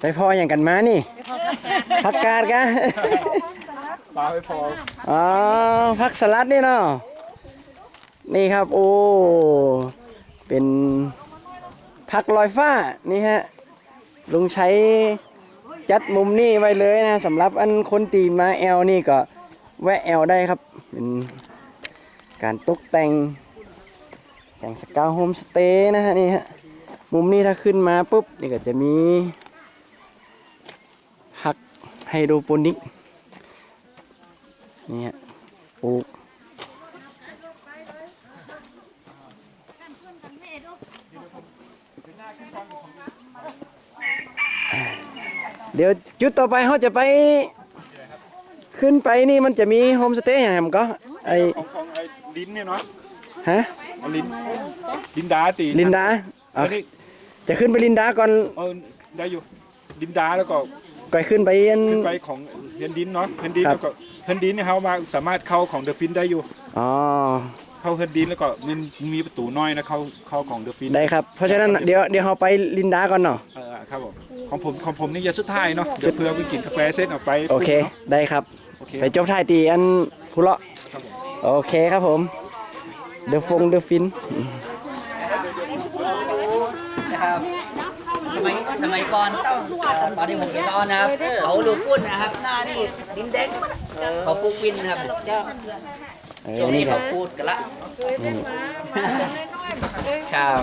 ไปพออย่างกันมานี่ผักกาดกะปลาไปฟองอ๋อผักสลัดนี่เนาะนี่ครับโอ้เป็นผักลอยฟ้านี่ฮะลุงใช้จัดมุมนี่ไว้เลยนะสำหรับอันคนตีมาแอลนี่ก็แวะแอลได้ครับ เป็นการตกแต่งแสงสกาวโฮมสเตย์นะฮะนี่ฮะ มุมนี้ถ้าขึ้นมาปุ๊บนี่ก็จะมีหักไฮโดรโปนิกนี่ฮะปลูกเดี๋ยวจุดต่อไปเขาจะไป ขึ้นไปนี่มันจะมีโฮมสเตย์อย่างไรมันก็ไอของของไอ้ลิ้นเนี่ยเนาะฮะเอาลิ้นลิ้นดาตีลินดา อัอะนนี้ จะขึ้นไปลินดาก่อนเออได้อยู่ลิ้นดาแล้วก็ก่อนขึ้นไปอัน ขึ้นไปของเฮนดินเนาะเฮนดินครับ แล้วก็เฮนดินเนี่ยเขามาสามารถเข้าของเดอะฟินได้อยู่ อ๋อเข้าเฮนดินแล้วก็มันมีประตูน้อยนะเข้าเข้าของเดอะฟินได้ครับ เพราะฉะนั้นเดี๋ยวเดี๋ยวเราไปลินดาก่อนเนาะเออครับผมของผมของผมนี่อยาสุดท้ายเนาะเดี๋ยวเพื่อไปกินกาแฟเสร็จออกไปโอเคนาะได้ครับ โอเคไปจบท้ายตีอันพุเลาะ ครับผม โอเคครับผม เดอะฟงเดอะฟิน นะครับ สมัยสมัยก่อนต้องเอ่อตอนที่ผมเรียนตอนนะครับเขาลูกปุ้นนะครับ หน้านี่ดินแดงเขาปลูกวินนะครับเออช่วงนี่นี้ครัเขาบพูดกันละครับ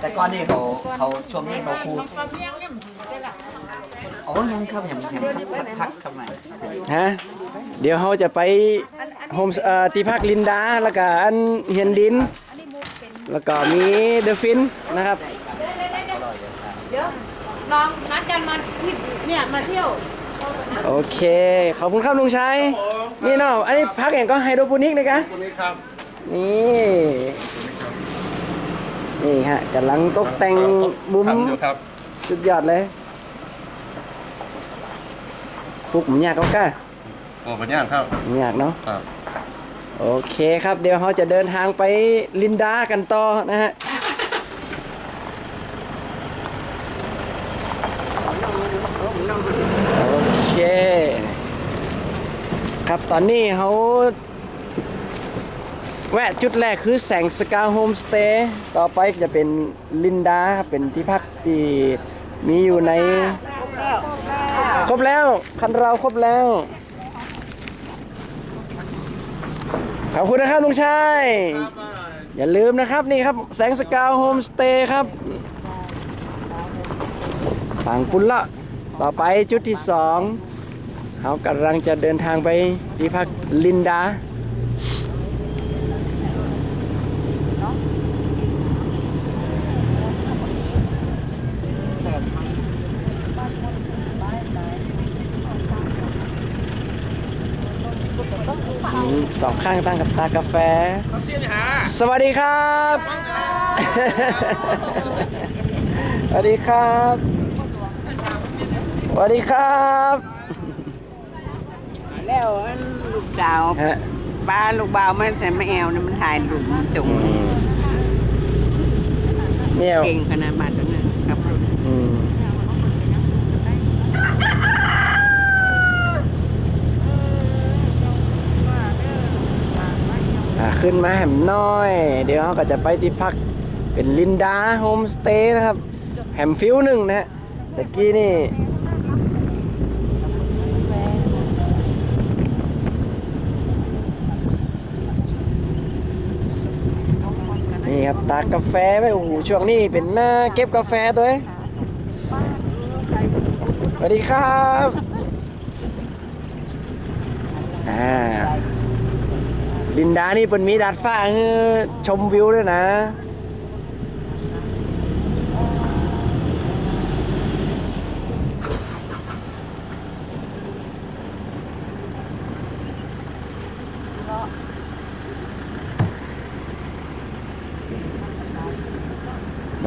แต่ก่อนนี่เขาเขาช่วงนี้เขาพูดอ๋อยังครับยังยังสักสักพักครับไหมฮะเดี๋ยวเราจะไปโฮมเอ่อตีพักลินดาแล้วก็อันเฮียนดิน แล้วก็มีเดอะฟินนะครับเดี๋ยว น้องนัดกันมาที่เนี่ยมาเที่ยว โอเค ขอบคุณครับลุงชัยนี่เนาะอันนี้พักอย่างก็ไฮโดรโปนิกนะคะคนนี้ครับนี่นี่ฮะกำลังตกแต่งมุมทำอยู่ครับสุดยอดเลยฟุกมันยากก็กล้าโอ้เป็นย่างครับมันยากเนาะครับ โอเคครับ เดี๋ยวเราจะเดินทางไปลินดากันต่อนะฮะ โอเค ครับ ตอนนี้เขาแวะจุดแรกคือแสงสกาโฮมสเตย์ต่อไปจะเป็นลินดาครับเป็นที่พักที่มีอยู่ใน ครบแล้ว คันเราครบแล้ว ขอบคุณนะครับลุงชาย อย่าลืมนะครับนี่ครับ แสงสกาวโฮมสเตย์ครับฝั่งปุนละ ต่อไปจุดที่สอง เขากำลังจะเดินทางไปที่พักลินดามีสองข้างตั้งกับตากาแฟสวัสดีครับ สวัสดีครับ สวัสดีครับ แล้วอันลูกสาวฮะบ้านลูกบ่าวมันใส่มาแอวนะมันถ่ายรูปมันจงเนี่ย เก่งขนาดบาดนั้นนะครับอืมอะขึ้นมาแหมน้อย เดี๋ยวเขาก็จะไปที่พักเป็นลินดาโฮมสเตย์นะครับ แหมฟิวหนึ่งนะฮะตะกี้นี่ นี่ครับตากกาแฟไว้โอ้โหช่วงนี้เป็นหน้าเก็บกาแฟตัวเองสวัสดีครับอ่าดินดานี่เป็นมีดาดฟ้าให้ชมวิวด้วยนะ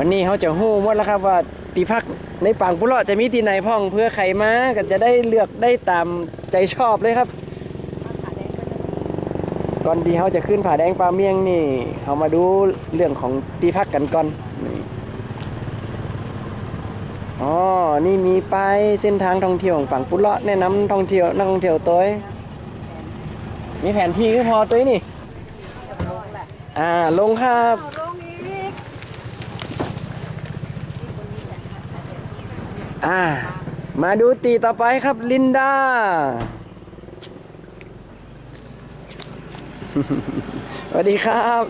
วันนี้เขาจะหู้หมดแล้วครับว่าตีพักในปางปุเลาะจะมีที่ไหนพ่องเพื่อใครมาก็จะได้เลือกได้ตามใจชอบเลยครับ ก่อนที่เขาจะขึ้นผาแดงปลาเมียงนี่เขามาดูเรื่องของตีพักกันก่อนอ๋อ นี่มีป้ายเส้นทางท่องเที่ยวของฝั่งปุเลาะแนะนำท่องเที่ยวนักท่องเที่ยวตัวมีแผนที่ก็พอตัวนี่ อ่า ลงครับ อ่า มาดูตีต่อไปครับลินดา สวัสดีครับ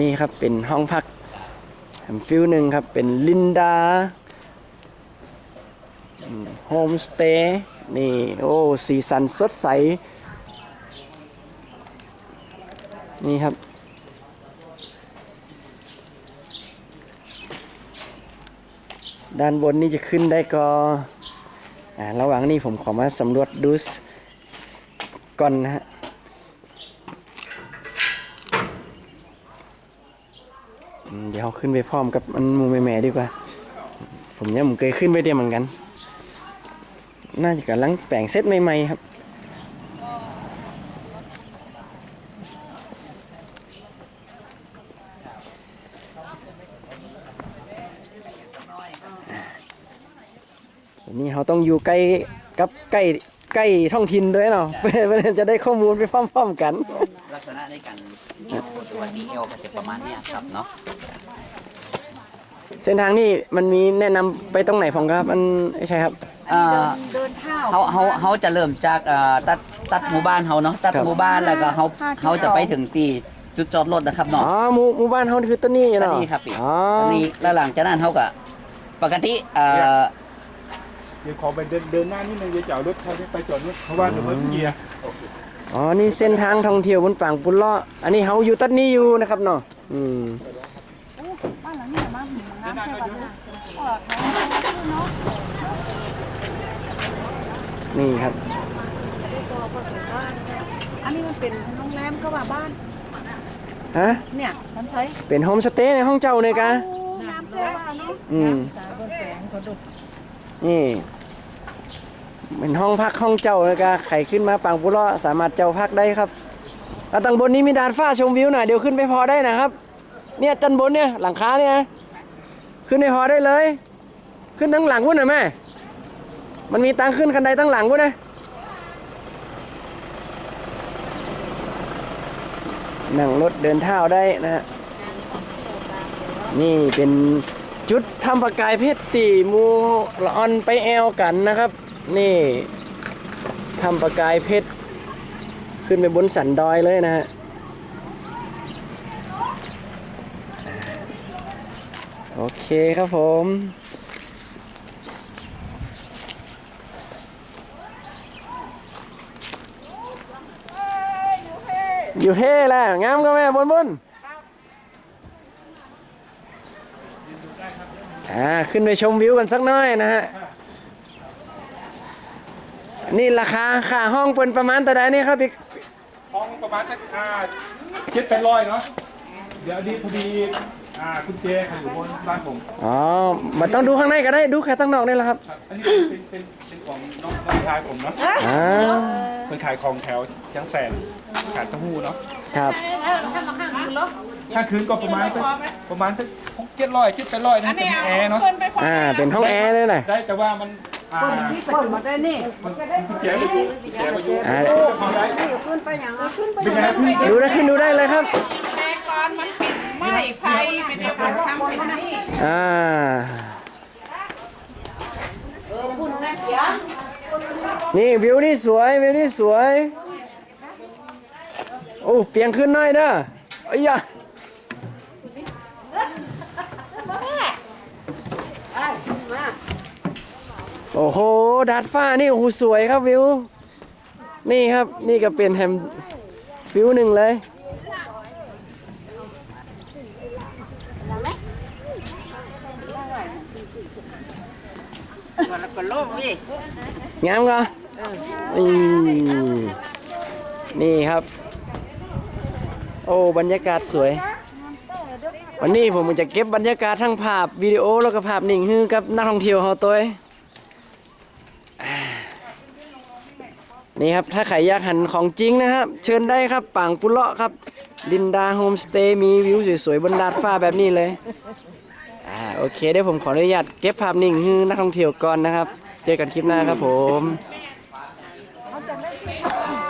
นี่ครับเป็นห้องพักแฮมฟิลหนึ่งครับเป็นลินดาโฮมสเตย์นี่ โอ้ สีสันสดใส นี่ครับ ด้านบนนี่จะขึ้นได้ก็อ่าระหว่างนี้ผมขอมาสำรวจดูสก่อนนะฮะเดี๋ยวเราขึ้นไปพร้อมกับมันมูแม่ๆดีกว่า ผมเนี่ยผมเคยขึ้นไปเดียวเหมือนกัน น่าจะกำลังแปลงเซตใหม่ๆครับ นี่เขา ต้องอยู่ใกล้กับใกล้ใกล้ท้องถิ่นด้วยเนาะเพื่อเพื่อจะได้ข้อมูลไปพร้อมๆกัน ลักษณะในการเอวตัวดีเอวก็จะประมาณเนี้ยครับเนาะเส้นทางนี่มันมีแนะนำไปตรงไหนผมครับ มันไม่ใช่ครับเอ่อเดินเท้า เขาเขาเขาจะเริ่มจากเอ่อตัดตัดหมู่บ้านเขาเนาะตัดครับ หมู่บ้านแล้วก็เขาเขาจะไปถึงตีจุดจอดรถนะครับอ๋อเนาะหมู่หมู่บ้านเขาคือต้นนี้ตัเนาะนนี้ครับพี่อ๋อตันนี้แล้วหลังจากนั้นเขาก็ปกติเอ่อเดี๋ยวขอไปเดินเดินหน้านิดนึงเดี๋ยวจะเอารถเขาไปจอดรถเพราะว่าเดี๋ยวมันเกียร์อ๋อ นี่เส้นทางท่องเที่ยวบนฝั่งปุเลาะอันนี้เขาอยู่ต้นนี้อยู่นะครับเนาะอืมบ้านหลังนี้มาหิมงามแค่บ้านนะเออเขาเนาะนี่ครับ อันนี้มันเป็นโรงแรมก็ว่าบ้านฮะเนี่ยฉันใช้เป็นโฮมสเตย์ในห้องเจ้าเลยกะน้ำแค่ว่าเนาะอืมนี่ เป็นห้องพักห้องเจ้าเลยกะใครขึ้นมาปังปุเลาะสามารถเจ้าพักได้ครับแล้วตังบนนี้มีดาดฟ้าชมวิวหน่อยเดี๋ยวขึ้นไปพอได้นะครับ เนี่ยตันบนเนี่ยหลังคาเนี่ยขึ้นไปพอได้เลย ขึ้นทั้งหลังวุ้นนะแม่มันมีตังขึ้นคันใดตั้งหลังวุ้นนะนั่งรถเดินเท้าได้นะฮะนี่เป็นจุดทำประกายเพชรตีมูลออนไปแอลกันนะครับ นี่ทำประกายเพชร ขึ้นไปบนสันดอยเลยนะฮะโอเคครับผม อยู่เท่แหละงามก็แม่บนบนอ่า ขึ้นไปชมวิวกันสักหน้อยนะฮะ นี่ราคาค่าห้องเป็นประมาณตัวใดนี่ครับพี่ห้องประมาณสักอ่าเจ็ดแปดร้อยเนาะเดี๋ยวดีพอดีอ่าคุณเจเขาอยู่บนบ้านผมอ๋อมันต้องดูข้างในก็ได้ดูแค่ตั้งนอกนี่แหละครับครับอันนี้เป็นเป็นเป็นของน้องน้องชายผมเนาะอ่าเป็นขายของแถวจังแสนขายเต้าหู้เนาะครับค่าคืนก็ประมาณสักประมาณสักหกเจ็ดร้อยเจ็ดแปดร้อยนะเป็นแอร์เนาะอ่าเป็นห้องแอร์เลยนะได้แต่ว่ามัน อ่าเปิดมาได้นี่มันคุณเจไปอยู่คุณเจไปอยู่อ่าพอได้ขึ้นไปอย่างขึ้นไปเป็นไงพี่ดูได้ขึ้นดูได้เลยครับแต่ก่อนมันเป็นไม้ไผ่ไม่ได้เขาทำเป็นนี่อ่านี่วิวนี่สวยวิวนี่สวยโอ้เปลี่ยนขึ้นหน่อยเด้อไอ้ยยะ โอ้โหดาดฟ้านี่โอ้โหสวยครับวิว นี่ครับนี่ก็เป็นแฮมฟิวหนึ่งเลยแล้วก็โลกพี่งามก็นี่นี่ครับ โอ้บรรยากาศสวย วันนี้ผมจะเก็บบรรยากาศทั้งภาพวิดีโอแล้วก็ภาพนิ่งให้กับนักท่องเที่ยวเขาตัวเองอ่า นี่ครับ ถ้าใครอยากหันของจริงนะครับ เชิญได้ครับปางปุเลาะครับ ลินดาโฮมสเตย์มีวิวสวยๆ บนดาดฟ้าแบบนี้เลย อ่า โอเคเดี๋ยวผมขออนุญาตเก็บภาพนิ่งให้นักท่องเที่ยวก่อนนะครับ เจอกันคลิปหน้าครับผม